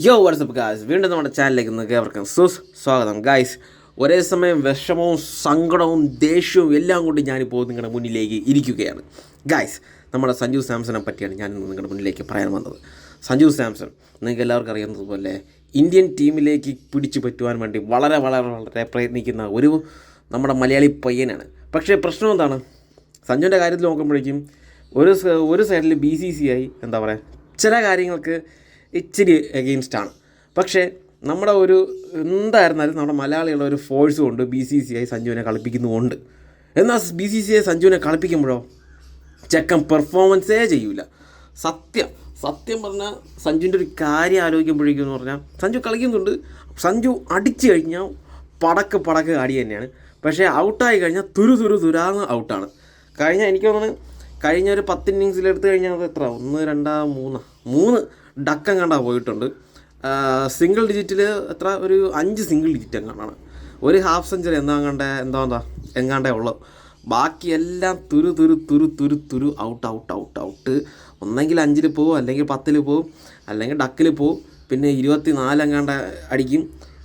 യോ WhatsApp guys വീണ്ടും നമ്മുടെ ചാനലിലേക്ക് നിങ്ങൾക്ക് ഏവർക്കും സുസ് സ്വാഗതം. ഗായ്സ് ഒരേ സമയം വിഷമവും സങ്കടവും ദേഷ്യവും എല്ലാം കൊണ്ട് ഞാനിപ്പോൾ നിങ്ങളുടെ മുന്നിലേക്ക് ഇരിക്കുകയാണ്. ഗായ്സ് നമ്മുടെ സഞ്ജു സാംസനെ പറ്റിയാണ് ഞാൻ നിങ്ങളുടെ മുന്നിലേക്ക് പറയാൻ വന്നത്. സഞ്ജു സാംസൺ നിങ്ങൾക്ക് എല്ലാവർക്കും അറിയുന്നതുപോലെ ഇന്ത്യൻ ടീമിലേക്ക് പിടിച്ചു പറ്റുവാൻ വേണ്ടി വളരെ വളരെ വളരെ പ്രയത്നിക്കുന്ന ഒരു നമ്മുടെ മലയാളി പയ്യനാണ്. പക്ഷേ പ്രശ്നം എന്താണ്? സഞ്ജുവിന്റെ കാര്യത്തിൽ നോക്കുമ്പോഴേക്കും ഒരു ഒരു സൈഡിൽ ബി സി സി ആയി എന്താ പറയുക ചില കാര്യങ്ങൾക്ക് ഇച്ചിരി എഗെയിൻസ്റ്റാണ് പക്ഷേ നമ്മുടെ ഒരു എന്തായിരുന്നാലും നമ്മുടെ മലയാളികളുടെ ഒരു ഫോഴ്സ് കൊണ്ട് ബി സി സി ഐ സഞ്ജുവിനെ കളിപ്പിക്കുന്നുമുണ്ട്. എന്നാൽ ബി സി സി ഐ സഞ്ജുവിനെ കളിപ്പിക്കുമ്പോഴോ? ചെക്കൻ പെർഫോമൻസേ ചെയ്യൂല. സത്യം. സത്യം പറഞ്ഞാൽ സഞ്ജുവിന്റെ ഒരു കാര്യം ആലോചിക്കുമ്പോഴേക്കും എന്ന് പറഞ്ഞാൽ സഞ്ജു കളിക്കുന്നുണ്ട്. സഞ്ജു അടിച്ചു കഴിഞ്ഞാൽ പടക്ക് പടക്ക് കാടി തന്നെയാണ്. പക്ഷേ ഔട്ടായി കഴിഞ്ഞാൽ തുരു തുരു തുരാന്ന് ഔട്ടാണ് കഴിഞ്ഞാൽ എനിക്ക് തോന്നുന്നു കഴിഞ്ഞ ഒരു പത്ത് ഇന്നിങ്സിൽ എടുത്തു കഴിഞ്ഞാൽ അത് എത്ര? ഒന്ന് രണ്ടാ മൂന്ന്. മൂന്ന് ഡക്കം കണ്ടാ പോയിട്ടുണ്ട് സിംഗിൾ ഡിജിറ്റിൽ എത്ര? ഒരു അഞ്ച് സിംഗിൾ ഡിജിറ്റ് എങ്ങാണ്ടാണ്. ഒരു ഹാഫ് സെഞ്ചുറി എന്താ കണ്ടേ എന്താ എന്താ എങ്ങാണ്ടേ ഉള്ളു. ബാക്കിയെല്ലാം തുരു തുരു തുരു തുരു തുരു ഔട്ട് ഔട്ട് ഔട്ട് ഔട്ട് ഒന്നെങ്കിൽ അഞ്ചിൽ പോവും അല്ലെങ്കിൽ പത്തിൽ പോവും അല്ലെങ്കിൽ ഡക്കിൽ പോവും. പിന്നെ ഇരുപത്തി നാലെങ്ങാണ്ട അടിക്കും.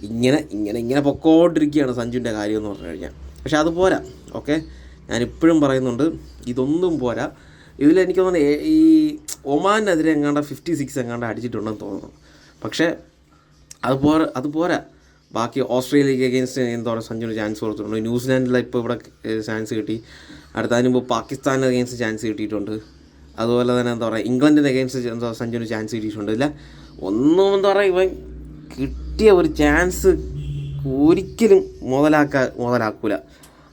ഇങ്ങനെ ഇങ്ങനെ ഇങ്ങനെ പൊക്കോണ്ടിരിക്കുകയാണ് സഞ്ജുവിന്റെ കാര്യം എന്ന് പറഞ്ഞു കഴിഞ്ഞാൽ. പക്ഷെ അത് പോരാ ഓക്കെ ഞാൻ ഇപ്പോഴും പറയുന്നുണ്ട് ഇതൊന്നും പോരാ. ഇതിൽ എനിക്ക് തോന്നുന്നു ഈ ഒമാനെതിരെ എങ്ങാണ്ട് ഫിഫ്റ്റി സിക്സ് എങ്ങാണ്ട് അടിച്ചിട്ടുണ്ടെന്ന് തോന്നുന്നു. പക്ഷേ അത് പോരാ അത് പോരാ. ബാക്കി ഓസ്ട്രേലിയക്ക് അഗേൻസ്റ്റ് എന്താ പറയുക സഞ്ജുവിന് ചാൻസ് കൊടുത്തിട്ടുണ്ട്. ന്യൂസിലാൻഡിൽ ഇപ്പോൾ ഇവിടെ ചാൻസ് കിട്ടി. അടുത്ത അതിന് മുമ്പ് പാകിസ്ഥാനിന് അഗേൻസ്റ്റ് ചാൻസ് കിട്ടിയിട്ടുണ്ട്. അതുപോലെ തന്നെ എന്താ പറയുക ഇംഗ്ലണ്ടിന് അഗേൻസ്റ്റ് എന്താ സഞ്ജുവിന് ചാൻസ് കിട്ടിയിട്ടുണ്ട്. ഇല്ല ഒന്നും എന്താ പറയുക ഇവൻ കിട്ടിയ ഒരു ചാൻസ് ഒരിക്കലും മുതലാക്ക മുതലാക്കൂല.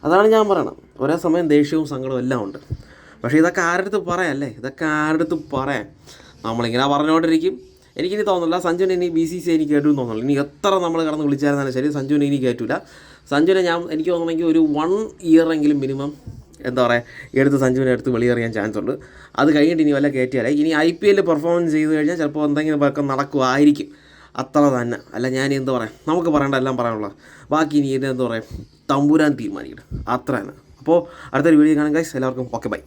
അതാണ് ഞാൻ പറയണം ഒരേ സമയം ദേഷ്യവും സങ്കടവും എല്ലാം ഉണ്ട്. പക്ഷേ ഇതൊക്കെ ആരുടെ പറയാമല്ലേ ഇതൊക്കെ ആരുടെ പറയാം. നമ്മളിങ്ങനെ പറഞ്ഞുകൊണ്ടിരിക്കും. എനിക്കിനി തോന്നുന്നില്ല. സഞ്ജുവിനെ ഇനി ബി സി സി എനിക്ക് കേട്ടു തോന്നുന്നില്ല. ഇനി എത്ര നമ്മൾ കടന്ന് വിളിച്ചായിരുന്നാലും ശരി സഞ്ജുവിനെ ഇനി കയറ്റില്ല സഞ്ജുവിനെ ഞാൻ എനിക്ക് തോന്നണമെങ്കിൽ ഒരു വൺ ഇയർ എങ്കിലും മിനിമം എന്താ പറയുക എടുത്ത് സഞ്ജുവിനെ എടുത്ത് വെളിയെറിയാൻ ചാൻസ് ഉണ്ട്. അത് കഴിഞ്ഞിട്ട് ഇനി വല്ല കയറ്റിയാലേ ഇനി ഐ പി എല്ലിൽ പെർഫോമൻസ് ചെയ്ത് കഴിഞ്ഞാൽ ചിലപ്പോൾ എന്തെങ്കിലും ഒക്കെ നടക്കുമായിരിക്കും അത്ര തന്നെ. അല്ല ഞാൻ എന്താ പറയാം നമുക്ക് പറയേണ്ട എല്ലാം പറയാനുള്ള ബാക്കി ഇനി എന്താ പറയുക തമ്പുരാൻ തീരുമാനിക്കട്ടെ. അത്ര തന്നെ അപ്പോൾ അടുത്തൊരു വീഡിയോ കാണാൻ ഗൈസ് എല്ലാവർക്കും ഓക്കെ ബൈ